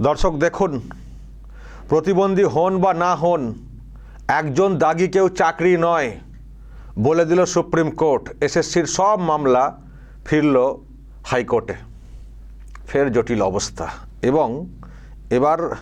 দর্শক, দেখুন, প্রতিবন্ধী হন বা না হন, একজন দাগি কেউ চাকরি নয় বলে দিল সুপ্রিম কোর্ট। এসএসসির সব মামলা ফিরল হাইকোর্টে। ফের জটিল অবস্থা। এবং এবার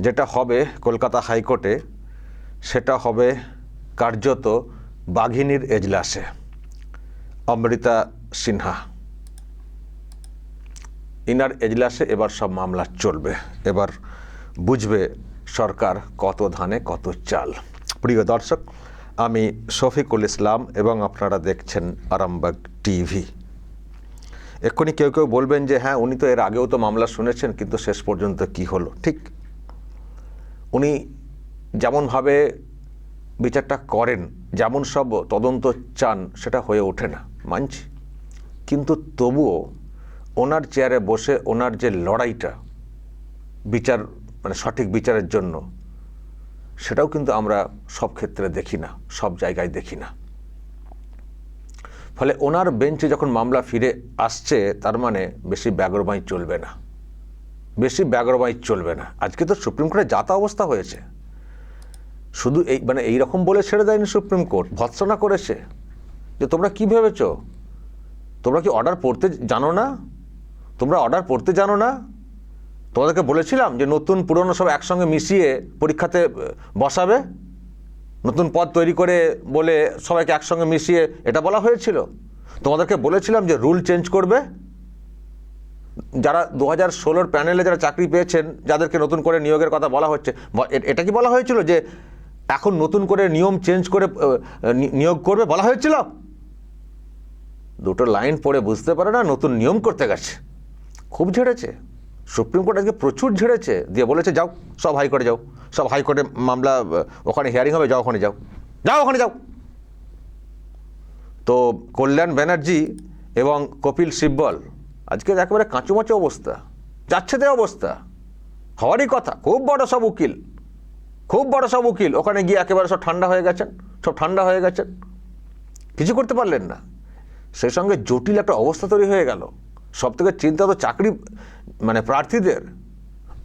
যেটা হবে কলকাতা হাইকোর্টে, সেটা হবে কার্যত বাঘিনীর এজলাসে। অমৃতা সিনহা। ইনার এজলাসে এবার সব মামলা চলবে। এবার বুঝবে সরকার কত ধানে কত চাল। প্রিয় দর্শক, আমি শফিকুল ইসলাম এবং আপনারা দেখছেন আরামবাগ টিভি। এক্ষুনি কেউ কেউ বলবেন যে হ্যাঁ উনি তো এর আগেও তো মামলা শুনেছেন, কিন্তু শেষ পর্যন্ত কি হলো? ঠিক, উনি যেমনভাবে বিচারটা করেন, যেমন সব তদন্ত চান, সেটা হয়ে ওঠে না, মানছি। কিন্তু তবুও ওনার চেয়ারে বসে ওনার যে লড়াইটা, বিচার মানে সঠিক বিচারের জন্য, সেটাও কিন্তু আমরা সব ক্ষেত্রে দেখি না, সব জায়গায় দেখি না। ফলে ওনার বেঞ্চে যখন মামলা ফিরে আসছে, তার মানে বেশি ব্যাগরবাই চলবে না। বেশি ব্যাগরবাই চলবে না। আজকে তো সুপ্রিম কোর্টে যাতা অবস্থা হয়েছে। শুধু এই মানে এই রকম বলে ছেড়ে দেয়নি সুপ্রিম কোর্ট, ভৎসনা করেছে। যে তোমরা কি ভেবেছ? তোমরা কি অর্ডার পড়তে জানো না? তোমরা অর্ডার পড়তে জানো না? তোমাদেরকে বলেছিলাম যে নতুন পুরনো সব একসঙ্গে মিশিয়ে পরীক্ষাতে বসাবে? নতুন পদ তৈরি করে বলে সবাইকে একসঙ্গে মিশিয়ে এটা বলা হয়েছিল। তোমাদেরকে বলেছিলাম যে রুল চেঞ্জ করবে। যারা দু হাজার ষোলোর প্যানেলে যারা চাকরি পেয়েছেন, যাদেরকে নতুন করে নিয়োগের কথা বলা হচ্ছে এটা কি বলা হয়েছিল যে এখন নতুন করে নিয়ম চেঞ্জ করে নিয়োগ করবে বলা হয়েছিল? দুটো লাইন পড়ে বুঝতে পারে না, নতুন নিয়ম করতে গেছে। খুব ঝেড়েছে। সুপ্রিম কোর্ট আজকে প্রচুর ঝেড়েছে। দিয়ে বলেছে, যাও, সব হাইকোর্টে যাও। সব হাইকোর্টে মামলা ওখানে হিয়ারিং হবে, যাও ওখানে যাও। যাও ওখানে যাও। তো কল্যাণ ব্যানার্জি এবং কপিল সিব্বল, আজকে একেবারে কাঁচুমাচু অবস্থা। যাচ্ছে তাই অবস্থা। হওয়ারই কথা, খুব বড় সব উকিল। খুব বড় সব উকিল। ওখানে গিয়ে একেবারে সব ঠান্ডা হয়ে গেছেন, সব ঠান্ডা হয়ে গেছেন। কিছু করতে পারলেন না। সেই সঙ্গে জটিল একটা অবস্থা তৈরি হয়ে গেল। সব থেকে চিন্তা তো চাকরি মানে প্রার্থীদের,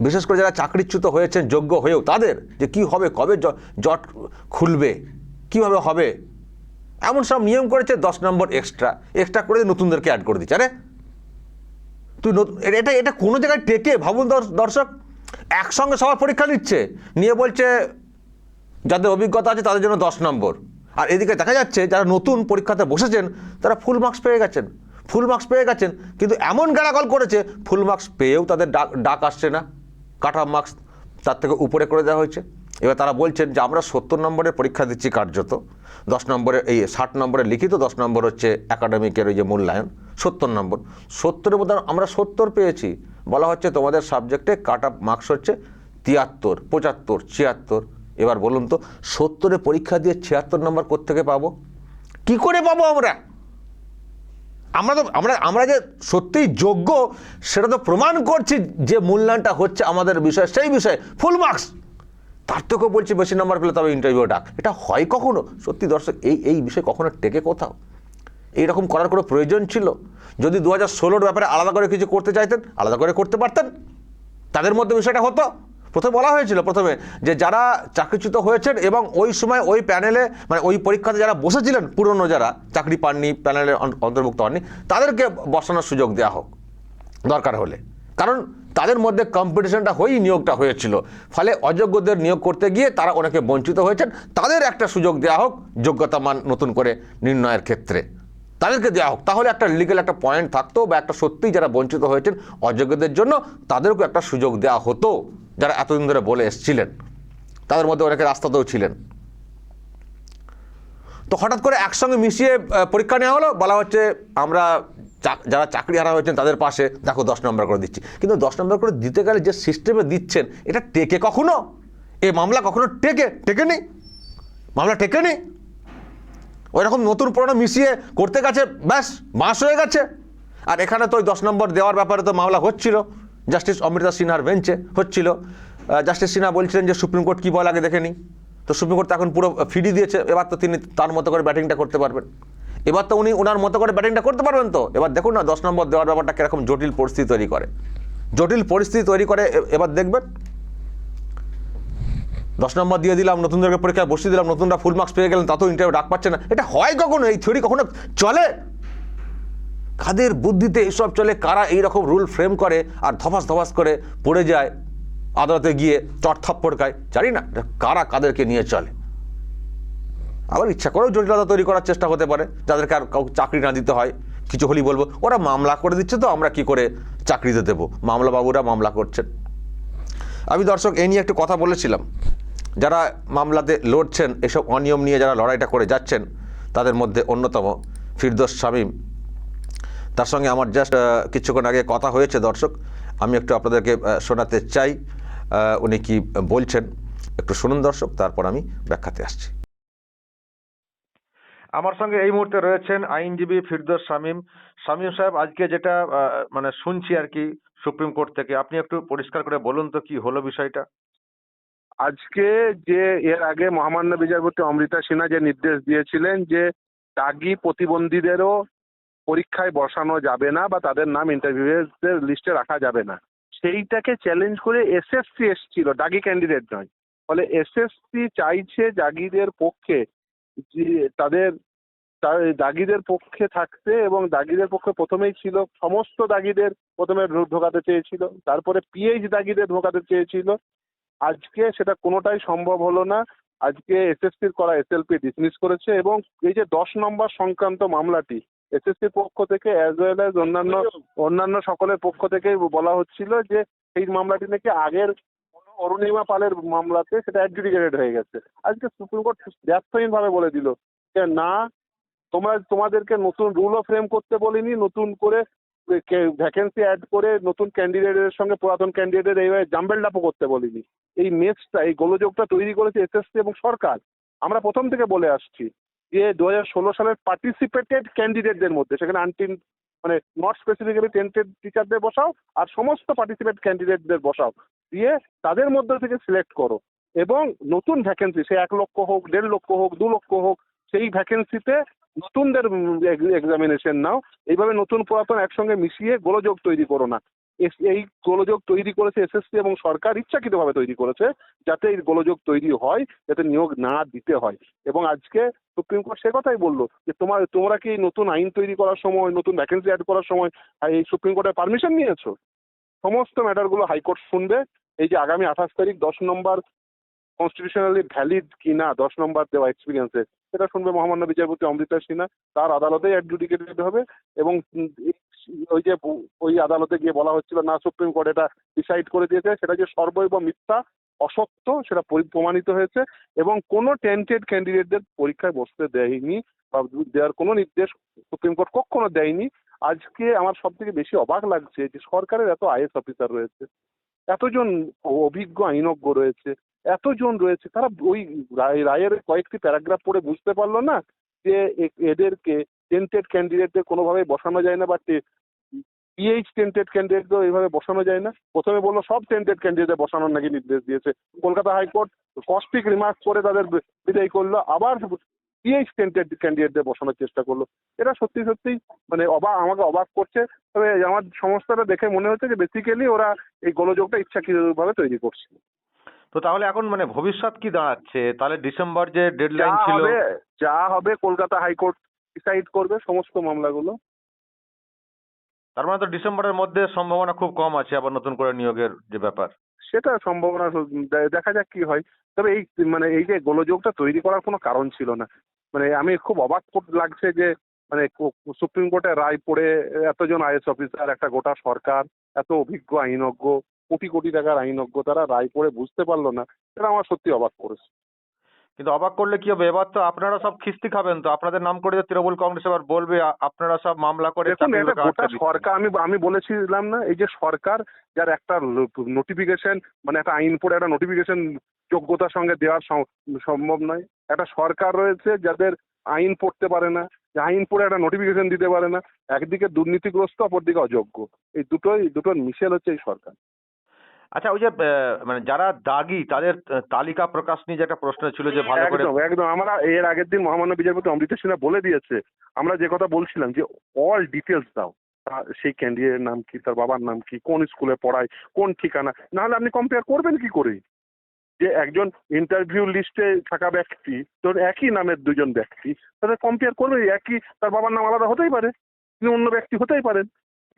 বিশেষ করে যারা চাকরিচ্যুত হয়েছেন, যোগ্য হয়েও, তাদের যে কি হবে, কবে জট খুলবে, কীভাবে হবে, এমন সব নিয়ম করেছে দশ নম্বর এক্সট্রা এক্সট্রা করে নতুনদেরকে অ্যাড করে দিচ্ছে। আরে, তুই এটা এটা কোনো জায়গায় টেকে ভাবুন দর্শ- দর্শক, একসঙ্গে সবার পরীক্ষা নিচ্ছে, নিয়ে বলছে, যাদের অভিজ্ঞতা আছে তাদের জন্য দশ নম্বর। আর এদিকে দেখা যাচ্ছে, যারা নতুন পরীক্ষাতে বসেছেন, তারা ফুল মার্কস পেয়ে গেছেন। ফুল মার্কস পেয়ে গেছেন, কিন্তু এমন গালাগল করেছে, ফুল মার্কস পেয়েও তাদের ডাক ডাক আসছে না। কাট অফ মার্কস তার থেকে উপরে করে দেওয়া হয়েছে। এবার তারা বলছেন যে, আমরা সত্তর নম্বরের পরীক্ষা দিচ্ছি কার্যত। দশ নম্বরের এই ষাট নম্বরের লিখিত, দশ নম্বর হচ্ছে একাডেমিকের ওই যে মূল্যায়ন, সত্তর নম্বর। সত্তরের মধ্যে আমরা সত্তর পেয়েছি। বলা হচ্ছে তোমাদের সাবজেক্টে কাট অফ মার্কস হচ্ছে তিয়াত্তর, পঁচাত্তর, ছিয়াত্তর। এবার বলুন তো, সত্তরে পরীক্ষা দিয়ে ছিয়াত্তর নম্বর কোত্থেকে পাবো? কি করে পাবো আমরা? আমরা তো আমরা আমরা যে সত্যিই যোগ্য, সেটা তো প্রমাণ করছি যে মূল্যায়নটা হচ্ছে আমাদের বিষয়, সেই বিষয়ে। ফুল মার্কস তার থেকেও বলছি বেশি নাম্বার পেলে তবে ইন্টারভিউ ডাক। এটা হয় কখনো? সত্যি দর্শক, এই এই বিষয়ে কখনো টেকে কোথাও? এইরকম করার কোনো প্রয়োজন ছিল? যদি দু হাজার ষোলোর ব্যাপারে আলাদা করে কিছু করতে চাইতেন, আলাদা করে করতে পারতেন? তাদের মধ্যে বিষয়টা হতো? প্রথমে বলা হয়েছিল প্রথমে যে যারা চাকরিচ্যুত হয়েছেন এবং ওই সময় ওই প্যানেলে মানে ওই পরীক্ষাতে যারা বসেছিলেন, পুরনো যারা চাকরি পাননি প্যানেলে অন্তর্ভুক্ত হননি, তাদেরকে বসানোর সুযোগ দেওয়া হোক, দরকার হলে। কারণ তাদের মধ্যে কম্পিটিশনটা হয়েই নিয়োগটা হয়েছিল। ফলে অযোগ্যদের নিয়োগ করতে গিয়ে তারা অনেকে বঞ্চিত হয়েছেন। তাদের একটা সুযোগ দেওয়া হোক যোগ্যতা মান নতুন করে নির্ণয়ের ক্ষেত্রে। তাদেরকে দেওয়া হোক। তাহলে একটা লিগেল একটা পয়েন্ট থাকতো বা একটা সত্যিই যারা বঞ্চিত হয়েছেন অযোগ্যদের জন্য, তাদেরকেও একটা সুযোগ দেওয়া হতো। যারা এতদিন ধরে বলে এসছিলেন, তাদের মধ্যে অনেকে রাস্তাতেও ছিলেন। তো হঠাৎ করে একসঙ্গে মিশিয়ে পরীক্ষা নেওয়া হলো, বলা হচ্ছে আমরা যারা চাকরি হারা হয়েছেন তাদের পাশে, দেখো দশ নম্বর করে দিচ্ছি। কিন্তু দশ নম্বর করে দিতে গেলে যে সিস্টেমে দিচ্ছেন, এটা টেকে কখনো? এ মামলা কখনো টেকে, টেকেনি? মামলা টেকে টেকেনি? ওই রকম নতুন পুরনো মিশিয়ে করতে গেছে, ব্যাস মাস হয়ে গেছে। আর এখানে তো ওই দশ নম্বর দেওয়ার ব্যাপারে তো মামলা হচ্ছিল। জাস্টিস অমৃতা সিনহার বেঞ্চে হচ্ছিল। জাস্টিস সিনহা বলছিলেন যে সুপ্রিম কোর্ট কী বল আগে দেখে নিই তো সুপ্রিম কোর্ট এখন পুরো ফিডি দিয়েছে, এবার তো তিনি তার মতো করে ব্যাটিংটা করতে পারবেন। এবার তো উনি ওনার মতো করে ব্যাটিংটা করতে পারবেন তো। এবার দেখুন না, দশ নম্বর দেওয়ার ব্যাপারটা কীরকম জটিল পরিস্থিতি তৈরি করে। জটিল পরিস্থিতি তৈরি করে এবার দেখবেন। দশ নম্বর দিয়ে দিলাম, নতুনদেরকে পরীক্ষায় বসিয়ে দিলাম, নতুনরা ফুল মার্কস পেয়ে গেলেন তাতেও ইন্টারভিউ ডাক পাচ্ছে না। এটা হয় কখনো? এই থিওরি কখনো চলে? কাদের বুদ্ধিতে এসব চলে, কারা এই রকম রুল ফ্রেম করে আর ধপাস ধপাস করে পড়ে যায়, আদালতে গিয়ে চট থাপ্পড় খায়? জানি না কারা কাদেরকে নিয়ে চলে? আবার ইচ্ছা করেও জটিলতা তৈরি করার চেষ্টা হতে পারে, যাদেরকে আর কাউকে চাকরি না দিতে হয়, কিছু হলেই বলব, ওরা মামলা করে দিচ্ছে তো, আমরা কি করে চাকরিতে দেবো? মামলা বাবুরা মামলা করছেন। আমি দর্শক এই নিয়ে একটু কথা বলেছিলাম। যারা মামলাতে লড়ছেন, এসব অনিয়ম নিয়ে যারা লড়াইটা করে যাচ্ছেন, তাদের মধ্যে অন্যতম ফিরদোস শামীম। তার সঙ্গে আমার জাস্ট কিছুক্ষণ আগে কথা হয়েছে দর্শক। আমি একটু আপনাদেরকে শোনাতে চাই। উনি কি বলছেন? একটু শুনুন দর্শক তারপর আমি ব্যাখ্যাতে আসছি। আমার সঙ্গে এই মুহূর্তে রয়েছেন আইনজীবী ফিরদোস শামীম। শামীম সাহেব আজকে যেটা মানে শুনছি আর কি সুপ্রিম কোর্ট থেকে আপনি একটু পরিষ্কার করে বলুন তো কি হলো বিষয়টা? আজকে যে এর আগে মহামান্য বিচারপতি অমৃতা সিনহা যে নির্দেশ দিয়েছিলেন যে দাগি প্রতিবন্ধীদেরও পরীক্ষায় বসানো যাবে না বা তাদের নাম ইন্টারভিউয়ের লিস্টে রাখা যাবে না। সেইটাকে চ্যালেঞ্জ করে এসএসসি এসছিল, দাগি ক্যান্ডিডেট নয়। ফলে এসএসসি চাইছে দাগিদের পক্ষে যে তাদের দাগিদের পক্ষে থাকতে এবং দাগিদের পক্ষে প্রথমেই ছিল সমস্ত দাগিদের প্রথমে ঢোকাতে চেয়েছিল, তারপরে পিএইচ দাগিদের ঢোকাতে চেয়েছিল। আজকে সেটা কোনোটাই সম্ভব হলো না। আজকে এসএসসির করা এসএলপি ডিসমিস করেছে এবং এই যে দশ নম্বর সংক্রান্ত মামলাটি এসএসসির পক্ষ থেকে অ্যাজ ওয়েল অ্যাজ অন্যান্য অন্যান্য সকলের পক্ষ থেকে বলা হচ্ছিল যে সেই মামলাটি নাকি আগের অরুণিমা পালের মামলাতে সেটা অ্যাডজুডিকেটেড হয়ে গেছে। আজকে সুপ্রিম কোর্ট ব্যর্থহীনভাবে বলে দিল যে না তোমরা তোমাদেরকে নতুন রুলও ফ্রেম করতে বলিনি নতুন করে ভ্যাকেন্সি অ্যাড করে নতুন ক্যান্ডিডেটের সঙ্গে পুরাতন ক্যান্ডিডেটের এইভাবে জাম্বেল ডাপও করতে বলিনি। এই মেসটা এই গোলযোগটা তৈরি করেছে এসএসসি এবং সরকার। আমরা প্রথম থেকে বলে আসছি। যে দু হাজার ষোলো সালের পার্টিসিপেটেড ক্যান্ডিডেটদের মধ্যে। সেখানে আনটিন মানে নট স্পেসিফিক্যালি টেন্টেড টিচারদের বসাও আর সমস্ত পার্টিসিপেট ক্যান্ডিডেটদের বসাও। দিয়ে তাদের মধ্যে থেকে সিলেক্ট করো। এবং নতুন ভ্যাকেন্সি সে এক লক্ষ হোক, দেড় লক্ষ হোক, দু লক্ষ হোক, সেই ভ্যাকেন্সিতে নতুনদের এক্সামিনেশন নাও। এইভাবে নতুন পুরাতন একসঙ্গে মিশিয়ে গোলযোগ তৈরি করো না। এই গোলযোগ তৈরি করেছে এসএসসি এবং সরকার ইচ্ছাকৃতভাবে তৈরি করেছে যাতে এই গোলযোগ তৈরি হয়, যাতে নিয়োগ না দিতে হয়। এবং আজকে সুপ্রিম কোর্ট সে কথাই বলল যে, তোমার, তোমরা কি নতুন আইন তৈরি করার সময়, নতুন ভ্যাকেন্সি অ্যাড করার সময়, এই সুপ্রিম কোর্টের পারমিশন নিয়েছো? সমস্ত ম্যাটারগুলো হাইকোর্ট শুনবে। এই যে আগামী আঠাশ তারিখ দশ নম্বর কনস্টিটিউশনালি ভ্যালিড কি না দশ নম্বর দেওয়া এক্সপিরিয়েন্সে সেটা শুনবে মহামান্য বিচারপতি অমৃতা সিনহা। তার আদালতেই অ্যাডজুডিকেটেড হবে এবং ওই যে ওই আদালতে গিয়ে বলা হচ্ছিল, না, সুপ্রিম কোর্ট এটা ডিসাইড করে দিয়েছে। সেটা যে সর্বৈব মিথ্যা, অসত্য, সেটা প্রমাণিত হয়েছে এবং কোনো টেন্টেড ক্যান্ডিডেটদের পরীক্ষায় বসতে দেয়নি বা দেওয়ার কোনো নির্দেশ সুপ্রিম কোর্ট কখনো দেয়নি। আজকে আমার সব থেকে বেশি অবাক লাগছে যে সরকারের এত আইএস অফিসার রয়েছে, এতজন অভিজ্ঞ আইনজ্ঞ রয়েছে, এতজন রয়েছে, তারা ওই রায়- রায়ের কয়েকটি প্যারাগ্রাফ পড়ে বুঝতে পারল না যে এদেরকে টেন্টেড ক্যান্ডিডেটদের কোনোভাবে বসানো যায় না বা পিএইচ টেন্টেড ক্যান্ডিডেটদের এইভাবে বসানো যায় না। প্রথমে বলল সব টেন্টেড ক্যান্ডিডেট বসানোর নাকি নির্দেশ দিয়েছে। কলকাতা হাইকোর্ট কস্টিক রিমার্ক করে তাদের বিদায় করল আবার পিএইচ টেন্টেড ক্যান্ডিডেটদের বসানোর চেষ্টা করল। এটা সত্যি সত্যি মানে অবাক আমাকে অবাক করছে। তবে আমার সংস্থাটা দেখে মনে হচ্ছে যে বেসিক্যালি ওরা এই গোলযোগটা ইচ্ছাকৃতভাবে তৈরি করছে। তো তাহলে এখন মানে ভবিষ্যৎ কি দাঁড়াচ্ছে? তাহলে ডিসেম্বর যে ডেডলাইন ছিল যা হবে কলকাতা হাইকোর্ট ডিসাইড করবে সমস্ত মামলাগুলো। তার মানে তো ডিসেম্বরের মধ্যে সম্ভাবনা খুব কম আছে আবার নতুন করে নিয়োগের যে ব্যাপার। সেটা সম্ভাবনা দেখা যাক কি হয়। তবে এই মানে এই যে গোলযোগটা তৈরি করার কোনো কারণ ছিল না। মানে আমি খুব অবাক লাগছে যে মানে সুপ্রিম কোর্টের রায় পড়ে এতজন আইএস অফিসার একটা গোটা সরকার এত অভিজ্ঞ আইনজ্ঞ কোটি কোটি টাকার আইনজ্ঞ তারা রায় পড়ে বুঝতে পারল না। এটা আমার সত্যি অবাক করেছে। কিন্তু অবাক করলে কি হবে? এবার তো আপনারা সব খিস্তি খাবেন তো। আপনাদের নাম করে যে তৃণমূল কংগ্রেস এবার বলবে আপনারা সব মামলা করে। সরকার আমি আমি বলেছিলাম না এই যে সরকার যার একটা নোটিফিকেশন মানে একটা আইন পড়ে একটা নোটিফিকেশন যোগ্যতার সঙ্গে দেওয়া সম্ভব নয়। একটা সরকার রয়েছে যাদের আইন পড়তে পারে না আইন পড়ে একটা নোটিফিকেশন দিতে পারে না একদিকে দুর্নীতিগ্রস্ত অপরদিকে অযোগ্য। এই দুটোই দুটোর মিশেল হচ্ছে এই সরকার। আচ্ছা ওই যে মানে যারা দাগি, তাদের তালিকা প্রকাশ নিয়ে যে একটা প্রশ্ন ছিল যে ভালো করে একদম আমরা এর আগের দিন মহামান্য বিচারপতি অমৃত সিনহা বলে দিয়েছে, আমরা যে কথা বলছিলাম যে অল ডিটেলস দাও। সেই ক্যান্ডিডেটের নাম কি, তার বাবার নাম কি, কোন স্কুলে পড়ায়, কোন ঠিকানা? নাহলে আপনি কম্পেয়ার করবেন কি করে? যে একজন ইন্টারভিউ লিস্টে থাকা ব্যক্তি তোর একই নামের দুজন ব্যক্তি, তাদের কম্পেয়ার করবে একই, তার বাবার নাম আলাদা হতেই পারে, তিনি অন্য ব্যক্তি হতেই পারেন।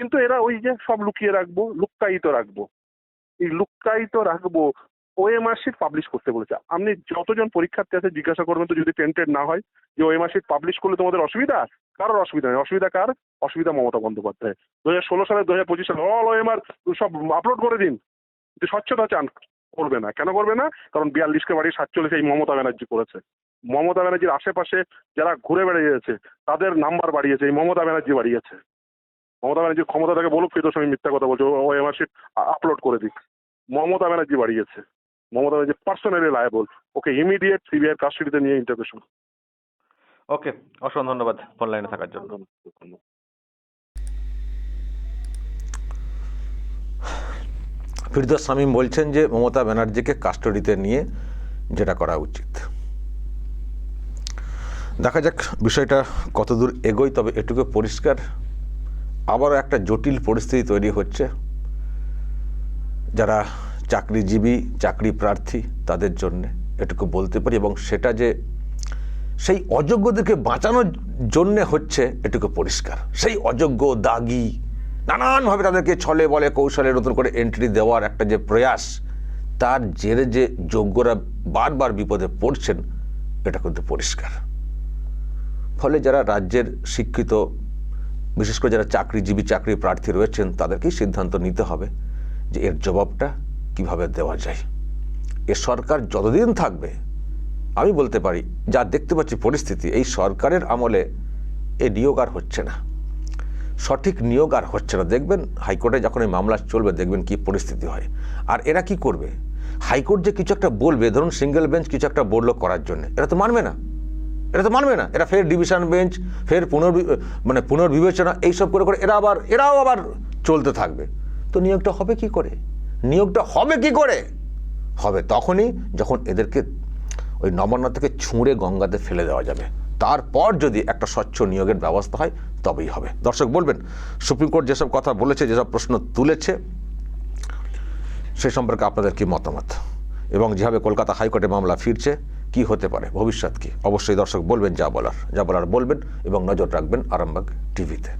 কিন্তু এরা ওই যে সব লুকিয়ে রাখব, লুক্কায়িত রাখব। এই লুক্কায়িত রাখব। ওএমআর শিট পাবলিশ করতে বলেছে। আপনি যতজন পরীক্ষার্থী আছে, জিজ্ঞাসা করবেন তো যদি টেন্টেড না হয়, যে ওএমআর শিট পাবলিশ করলে তোমাদের অসুবিধা? কারোর অসুবিধা নেই। অসুবিধা কার? অসুবিধা মমতা বন্দ্যোপাধ্যায় দু হাজার ষোলো সালে দু হাজার পঁচিশ সালে অল ওএমআর সব আপলোড করে দিন। যে স্বচ্ছতা চান, করবে না। কেন করবে না? কারণ বিয়াল্লিশকে বাড়ি সাতচল্লিশে এই মমতা ব্যানার্জি করেছে। মমতা ব্যানার্জির আশেপাশে যারা ঘুরে বেড়িয়েছে, তাদের নাম্বার বাড়িয়েছে, এই মমতা ব্যানার্জি বাড়িয়েছে। মমতা ব্যানার্জির ক্ষমতা থাকে বলুক ফিরদোস আমি মিথ্যা কথা বলছি ও এমআর শিট আপলোড করে দিক। মমতা ব্যানার্জি বাড়িয়েছে মমতা ব্যানার্জি পার্সোনালি লায়াবল ওকে ইমিডিয়েট সিবিআই কাস্টডিতে নিয়ে ইন্টারভিউ ওকে অসংখ্য ধন্যবাদ ফোন লাইনে থাকার জন্য। ফিরদোস শামীম বলছেন যে মমতা ব্যানার্জিকে কাস্টডিতে নিয়ে যেটা করা উচিত। দেখা যাক বিষয়টা কতদূর এগোয় তবে এটুকু পরিষ্কার আবারও একটা জটিল পরিস্থিতি তৈরি হচ্ছে। যারা চাকরিজীবী, চাকরি প্রার্থী, তাদের জন্যে এটুকু বলতে পারি এবং সেটা যে সেই অযোগ্যদেরকে বাঁচানোর জন্যে হচ্ছে এটুকু পরিষ্কার। সেই অযোগ্য, দাগি, নানানভাবে তাদেরকে ছলে বলে, কৌশলে নতুন করে এন্ট্রি দেওয়ার একটা যে প্রয়াস, তার জেরে যে যোগ্যরা বারবার বিপদে পড়ছেন, এটা কিন্তু পরিষ্কার। ফলে যারা রাজ্যের শিক্ষিত বিশেষ করে যারা চাকরিজীবী চাকরি প্রার্থী রয়েছেন, তাদেরকেই সিদ্ধান্ত নিতে হবে যে এর জবাবটা কীভাবে দেওয়া যায়। এ সরকার যতদিন থাকবে, আমি বলতে পারি, যা দেখতে পাচ্ছি পরিস্থিতি, এই সরকারের আমলে এ নিয়োগ আর হচ্ছে না। সঠিক নিয়োগ আর হচ্ছে না। দেখবেন হাইকোর্টে যখন এই মামলা চলবে, দেখবেন কি পরিস্থিতি হয়। আর এরা কি করবে? হাইকোর্ট যে কিছু একটা বলবে, ধরুন সিঙ্গেল বেঞ্চ কিছু একটা বলল করার জন্য, এরা তো মানবে না। এরা তো মানবে না। এরা ফের ডিভিশন বেঞ্চ, ফের পুনর্বি মানে পুনর্বিবেচনা, এইসব করে করে এরা আবার, এরাও আবার চলতে থাকবে। তো নিয়োগটা হবে কি করে? নিয়োগটা হবে কি করে? হবে তখনই যখন এদেরকে ওই নবান্ন থেকে ছুঁড়ে গঙ্গাতে ফেলে দেওয়া যাবে। তারপর যদি একটা স্বচ্ছ নিয়োগের ব্যবস্থা হয়, তবেই হবে। দর্শক বলবেন, সুপ্রিম কোর্ট যেসব কথা বলেছে, যেসব প্রশ্ন তুলেছে, সে সম্পর্কে আপনাদের কি মতামত? এবং যেভাবে কলকাতা হাইকোর্টে মামলা ফিরছে কি হতে পারে, ভবিষ্যৎ কি? অবশ্যই দর্শক বলবেন যা বলার যা বলার বলবেন এবং নজর রাখবেন আরামবাগ টিভিতে।